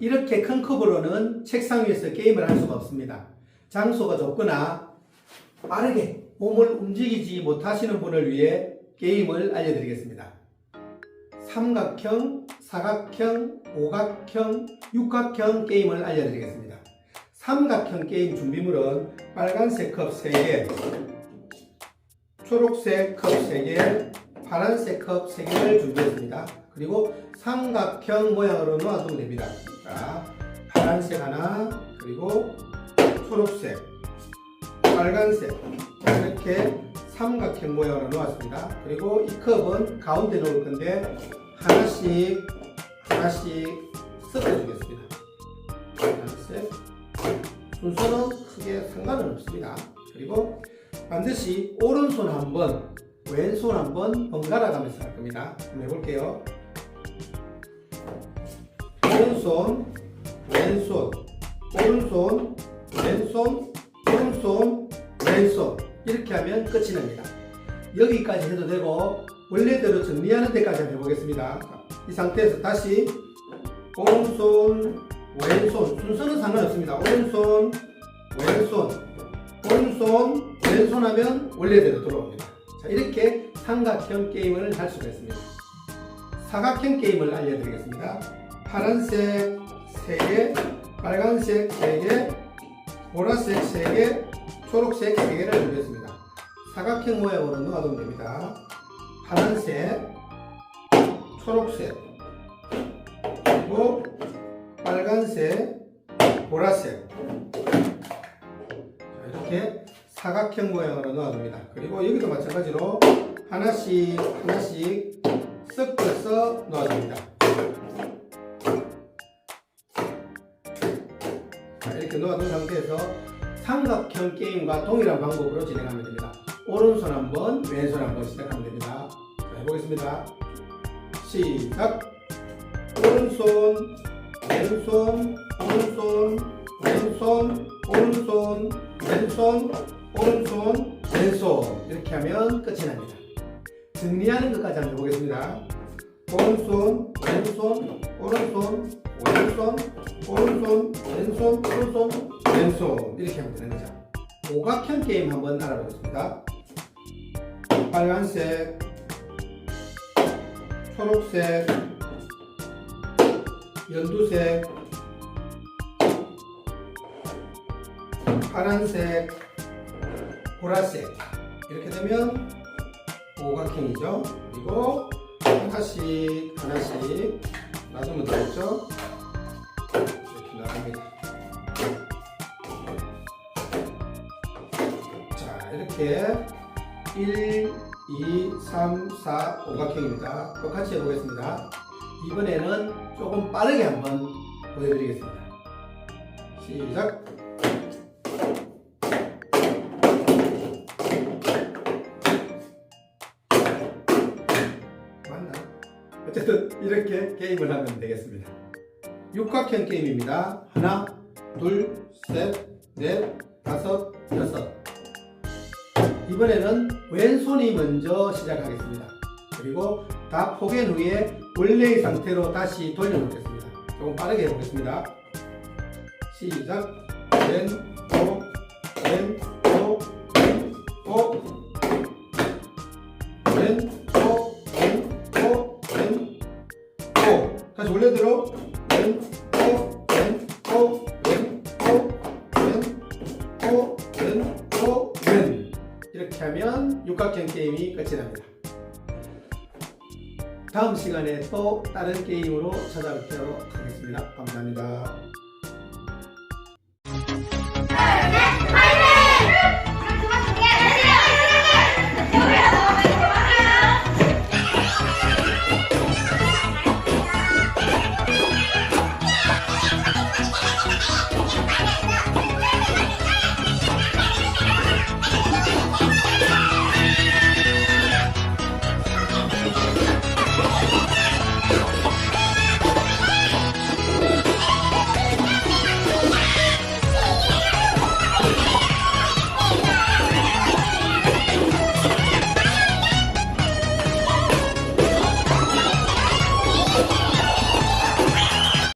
이렇게 큰 컵으로는 책상 위에서 게임을 할 수가 없습니다. 장소가 좁거나 빠르게 몸을 움직이지 못하시는 분을 위해 게임을 알려드리겠습니다. 삼각형, 사각형, 오각형, 육각형 게임을 알려드리겠습니다. 삼각형 게임 준비물은 빨간색 컵 3개, 초록색 컵 3개, 파란색 컵 3개를 준비했습니다. 그리고 삼각형 모양으로 놓아두면 됩니다. 자, 파란색 하나, 그리고 초록색, 빨간색, 이렇게 삼각형 모양으로 놓았습니다. 그리고 이 컵은 가운데 놓을 건데, 하나씩, 하나씩 섞어주겠습니다. 하나씩. 순서는 크게 상관은 없습니다. 그리고 반드시 오른손 한 번, 왼손 한번 번갈아 가면서 할 겁니다. 한번 해볼게요. 오른손, 왼손, 오른손, 왼손, 오른손, 왼손 이렇게 하면 끝이 납니다. 여기까지 해도 되고 원래대로 정리하는 데까지 한번 해보겠습니다. 이 상태에서 다시 오른손, 왼손 순서는 상관없습니다. 오른손, 왼손, 오른손, 왼손 하면 원래대로 돌아옵니다. 자, 이렇게 삼각형 게임을 할 수가 있습니다. 사각형 게임을 알려드리겠습니다. 파란색 3개, 빨간색 3개, 보라색 3개, 초록색 3개를 준비했습니다. 사각형 모양으로 놓아두면 됩니다. 파란색, 초록색, 그리고 빨간색, 보라색 사각형 모양으로 놓아둡니다. 그리고 여기도 마찬가지로 하나씩 하나씩 섞어서 놓아줍니다. 자, 이렇게 놓아둔 상태에서 삼각형 게임과 동일한 방법으로 진행하면 됩니다. 오른손 한 번, 왼손 한번 시작하면 됩니다. 자, 해보겠습니다. 시작! 오른손, 왼손, 오른손, 왼손, 오른손, 왼손, 오른손, 왼손 이렇게 하면 끝이 납니다. 정리하는 것까지 한번 해보겠습니다. 오른손, 왼손, 오른손, 왼손, 오른손, 왼손, 오른손, 왼손 이렇게 하면 되는 거죠. 오각형 게임 한번 알아보겠습니다. 빨간색, 초록색, 연두색, 파란색, 보라색 이렇게 되면 오각형이죠. 그리고 하나씩 하나씩 놔두면 되겠죠. 이렇게 나갑니다. 자 이렇게 1, 2, 3, 4 오각형입니다. 똑같이 해보겠습니다. 이번에는 조금 빠르게 한번 보여드리겠습니다. 시작! 어쨌든 이렇게 게임을 하면 되겠습니다. 육각형 게임입니다. 하나, 둘, 셋, 넷, 다섯, 여섯. 이번에는 왼손이 먼저 시작하겠습니다. 그리고 다 포갠 후에 원래의 상태로 다시 돌려놓겠습니다. 조금 빠르게 해보겠습니다. 시작. 왼, 오, 왼, 오, 오, 왼, 다시 원래대로 왼, 오, 왼, 오, 왼, 오, 왼, 오, 왼, 오, 왼. 이렇게 하면 육각형 게임이 끝이 납니다. 다음 시간에 또 다른 게임으로 찾아뵙도록 하겠습니다. 감사합니다.